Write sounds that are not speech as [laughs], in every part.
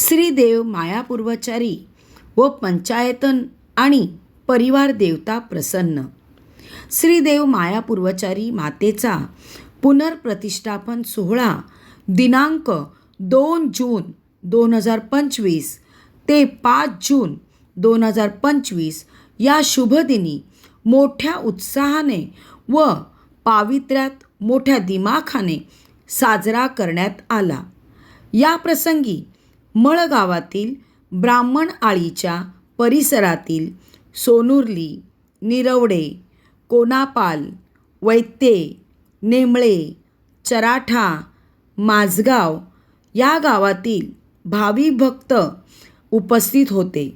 श्रीदेव मायापूर्वचारी व पंचायतन आणि परिवार देवता प्रसन्न. श्रीदेव मायापूर्वचारी मातेचा पुनर्प्रतिष्ठापन सोहळा दिनांक दोन जून दोन हजार पंचवीस ते पाच जून दोन हजार पंचवीस या शुभदिनी मोठ्या उत्साहाने व पावित्र्यात मोठ्या दिमाखाने साजरा करण्यात आला. या प्रसंगी मळगावातील ब्राह्मण आळीच्या परिसरातील सोनुर्ली निरवडे कोनापाल वैत्ये नेमळे चराठा माझगाव या गावातील भावी भक्त उपस्थित होते.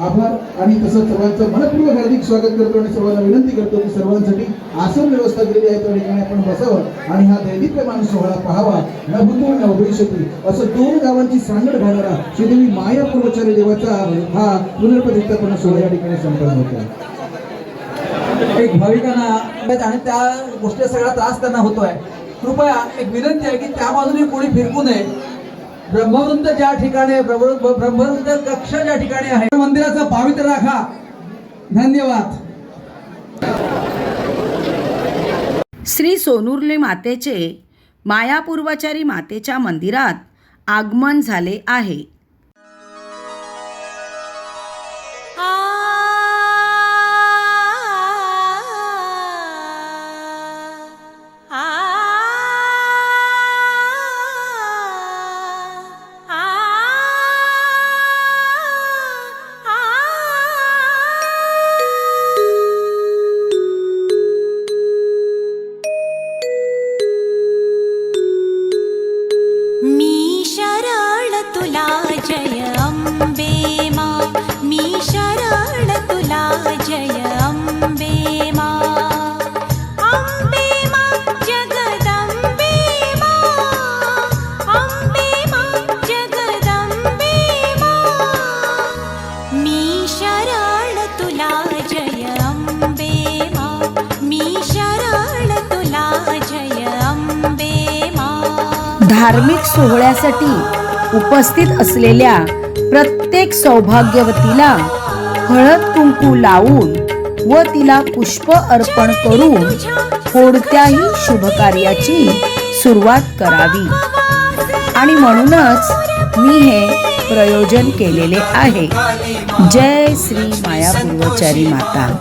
आभार आणि तसंच सर्वांचं मनपूर्वक हार्दिक स्वागत करतो आणि सर्वांना विनंती करतो की सर्वांसाठी आसन व्यवस्था केलेली आहे त्या ठिकाणी आपण बसावं आणि हा दैदिप्यमान सोहळा पाहावा. न भूतो न भविष्यती असं दोन गावांची सांगड घालणारा श्रीदेवी माया पूर्वचारी देवाचा हा पुनर्प्रतिष्ठापना सोहळा या ठिकाणी संपन्न होतो एक भाविकांना आणि त्या गोष्टी सगळा त्रास त्यांना होतोय. कृपया एक विनंती आहे की त्या बाजूने कोणी फिरकू नये. ब्रह्मवृंद ज्या ठिकाणी ब्रह्मवृंद कक्ष ज्या ठिकाणी आहे मंदिराचं पावित्र्य राखा. धन्यवाद. श्री सोनुर्ली मातेचे मायापूर्वचारी मातेच्या मंदिरात आगमन झाले आहे. धार्मिक सोहळ्यासाठी उपस्थित असलेल्या प्रत्येक सौभाग्यवतीला हळद कुंकू लावून व तिला पुष्प अर्पण करून कोणत्याही शुभकार्याची सुरुवात करावी. आणि म्हणूनच मी हे प्रयोजन केलेले आहे. जय श्री माया पूर्वचारी माता.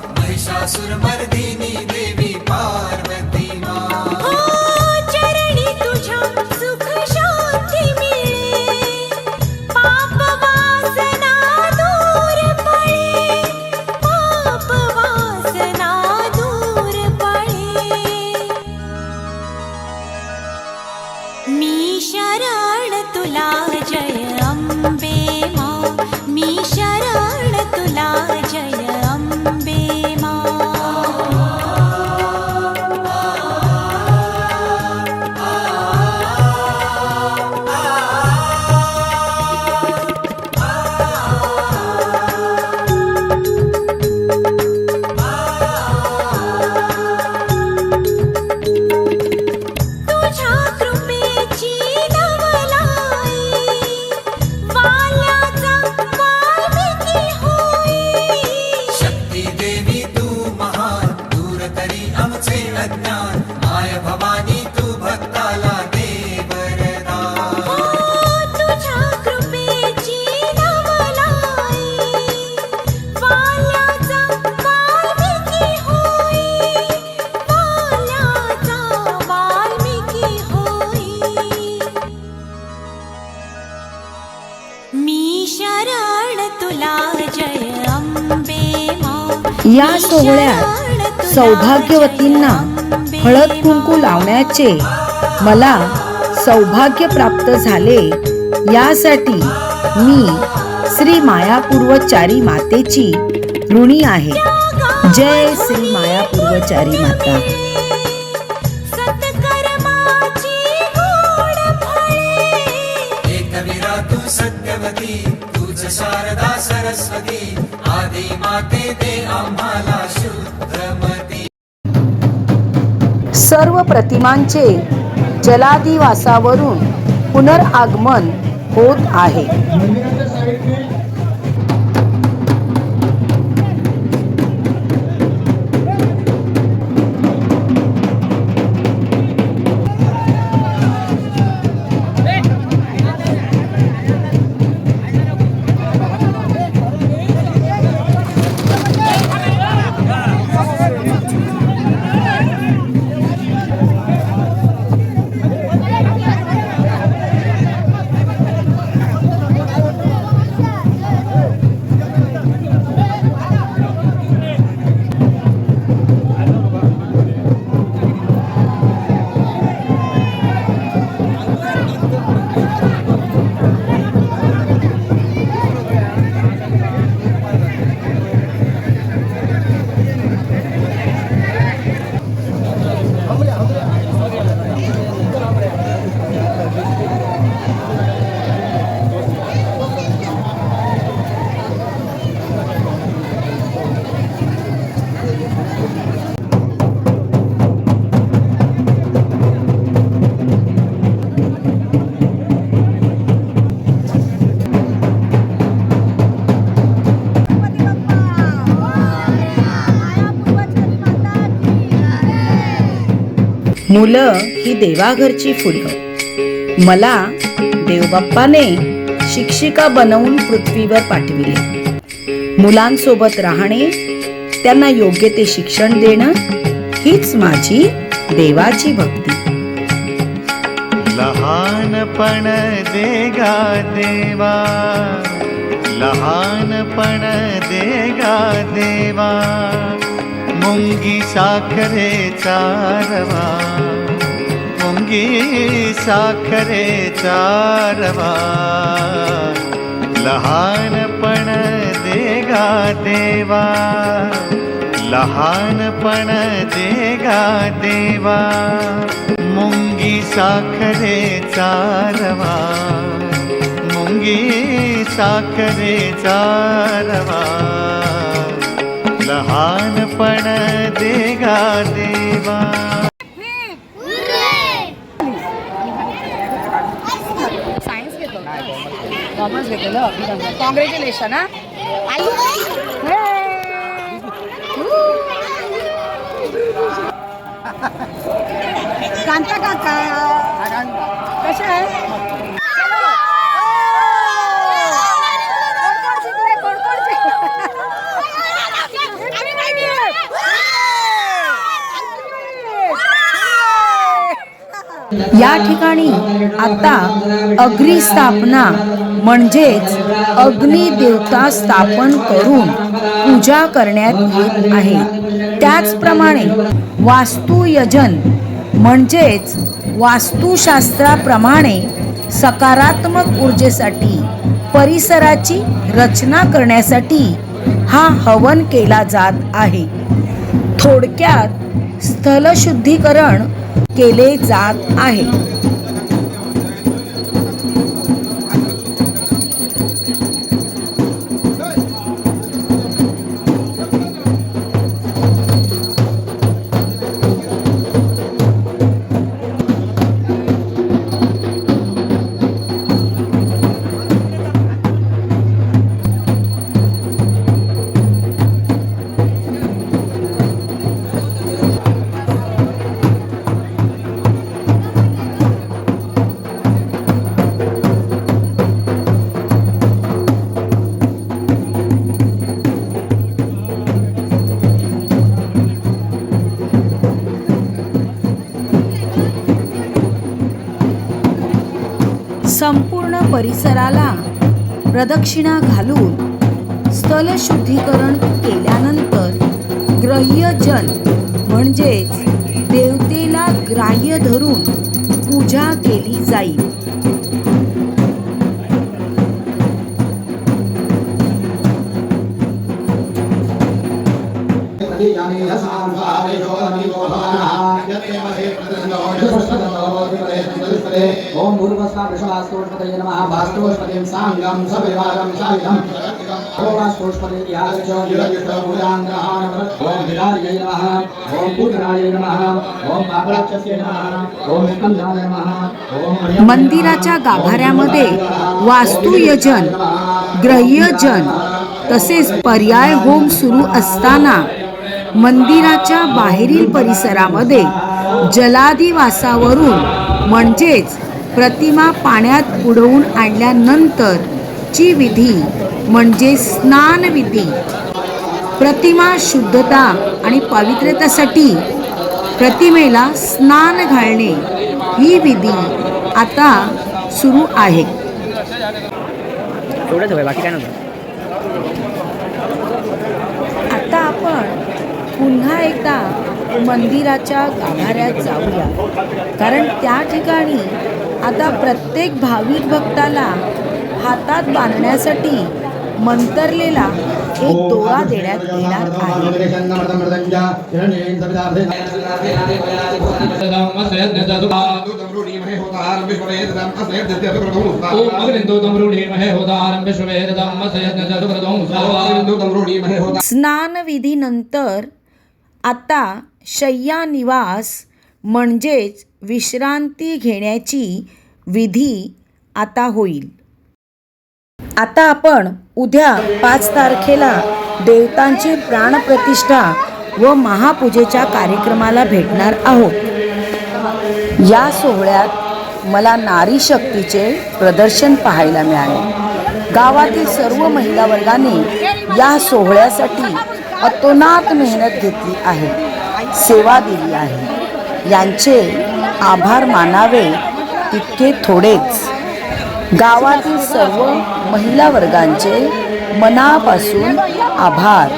या सोहळ्यात सौभाग्यवतींना हळद कुंकू लावण्याचे मला सौभाग्य प्राप्त झाले. यासाठी मी श्री मायापूर्वचारी मातेची ऋणी आहे. जय श्री मायापूर्वचारी माता. सत्कर्माची गोड फळे. एक विरा तू सत्यवती तूच शारदा सरस्वती. माते दे आम्हाला सर्व प्रतिमांचे जलादिवासावरून पुनरागमन होत आहे. मुलं ही देवाघरची फुलं. मला देवबाप्पाने शिक्षिका बनवून पृथ्वीवर पाठविले. मुलांसोबत राहणे त्यांना योग्य ते शिक्षण देणं हीच माझी देवाची भक्ती. लहानपण देगा देवा. लहानपण देगा देवा. मुंगी साखरेचा रवा. मुंगी साखरेचा रवा. लहानपण देगा देवा. लहानपण देगा देवा. मुंगी साखरेचा रवा. मुंगी साखरेचा रवा. लहानपण देगा देवा. सायन्स घेतो कॉमर्स घेतलेलं कॉंग्रॅच्युलेशन हा? [laughs] कांता काका. कशा आहे? या ठिकाणी आता अग्निस्थापना म्हणजेच अग्निदेवता स्थापन करून पूजा करण्यात येत आहे. त्याचप्रमाणे वास्तुयजन म्हणजेच वास्तुशास्त्राप्रमाणे सकारात्मक ऊर्जेसाठी परिसराची रचना करण्यासाठी हा हवन केला जात आहे. थोडक्यात स्थलशुद्धीकरण केले जात आहे. संपूर्ण परिसराला प्रदक्षिणा घालून स्थलशुद्धीकरण केल्यानंतर ग्रह्यजन म्हणजेच देवतेला ग्राह्य धरून पूजा केली जाईल. ओम पूर्वस्ता वृषभास्तोष्पतये नमः भास्तोष्पतिं साङ्गं सविवादं सायुधम् ओमास्तोष्पते यागच निरयुक्तभुजाङ्गहान ॐ विराजय नमः ॐ पूजनाय नमः ॐ पापराक्षस्य नमः ॐ स्कन्धाय नमः मंदिराच्या गाभाऱ्यामध्ये वास्तुयजन ग्रह्यजन तसेच पर्याय होम सुरू असताना मंदिराच्या बाहेरील परिसरामध्ये जलाधिवासावरून म्हणजेच प्रतिमा पाण्यात बुडवून आणल्यानंतरची विधी म्हणजे स्नान विधी. प्रतिमा शुद्धता आणि पावित्र्यतेसाठी प्रतिमेला स्नान घालणे ही विधी आता सुरू आहे. एवढंच हवं बाकी काय नव्हतं आता आपण पुन्हा एकदा मंदिराच्या गाभाऱ्यात जाऊया. कारण त्या ठिकाणी आता प्रत्येक भाविक भक्ताला हातात बांधण्यासाठी मंतरलेला एक दोरा देण्यात येणार आहे. स्नानविधीनंतर आता शय्या निवास म्हणजेच विश्रांती घेण्याची विधी आता होईल. आता आपण उद्या पाच तारखेला देवतांची प्राणप्रतिष्ठा व महापूजेच्या कार्यक्रमाला भेटणार आहोत. या सोहळ्यात मला नारी शक्तीचे प्रदर्शन पाहायला मिळाले. गावातील सर्व महिला वर्गाने या सोहळ्यासाठी अतोनात मेहनत घेतली आहे. सेवा दिली आहे. यांचे आभार मानावे तितके थोडेच. गावातील सर्व महिला वर्गांचे मनापासून आभार.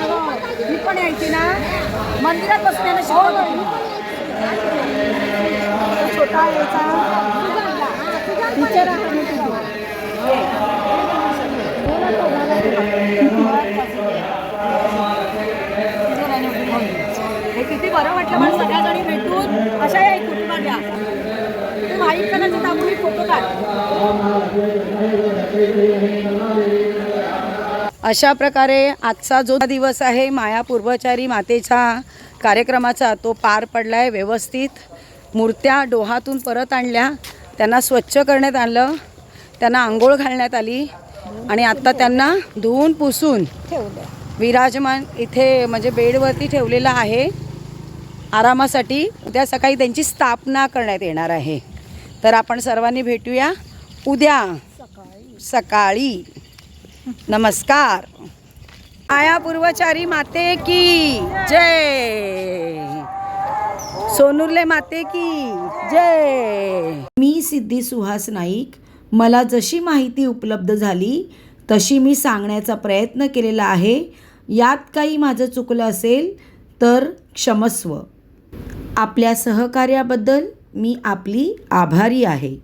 मंदिरात हे किती बरं वाटलं मला सगळ्या जणी भेटून. अशा या कुटुंबाच्या. तू माहीत आपण फोटो काढ. अशा प्रकारे आजचा जो दिवस आहे माया पूर्वचारी मातेचा कार्यक्रमाचा तो पार पडला आहे व्यवस्थित. मूर्त्या डोहातून परत आणल्या. त्यांना स्वच्छ करण्यात आलं. त्यांना आंघोळ घालण्यात आली. आणि आता त्यांना धुवून पुसून विराजमान इथे म्हणजे बेडवरती ठेवलेला आहे. आरामासाठी उद्या सकाळी त्यांची स्थापना करण्यात येणार आहे. तर आपण सर्वांनी भेटूया. उद्या सकाळी. नमस्कार. आया पूर्वचारी माते की जय. सोनुर्ले माते की जय. मी सिद्धी सुहास नाईक. मला जशी माहिती उपलब्ध झाली तशी मी सांगण्याचा प्रयत्न केलेला आहे. यात काही माझं चुकलं असेल तर क्षमस्व. आपल्या सहकार्याबद्दल मी आपली आभारी आहे.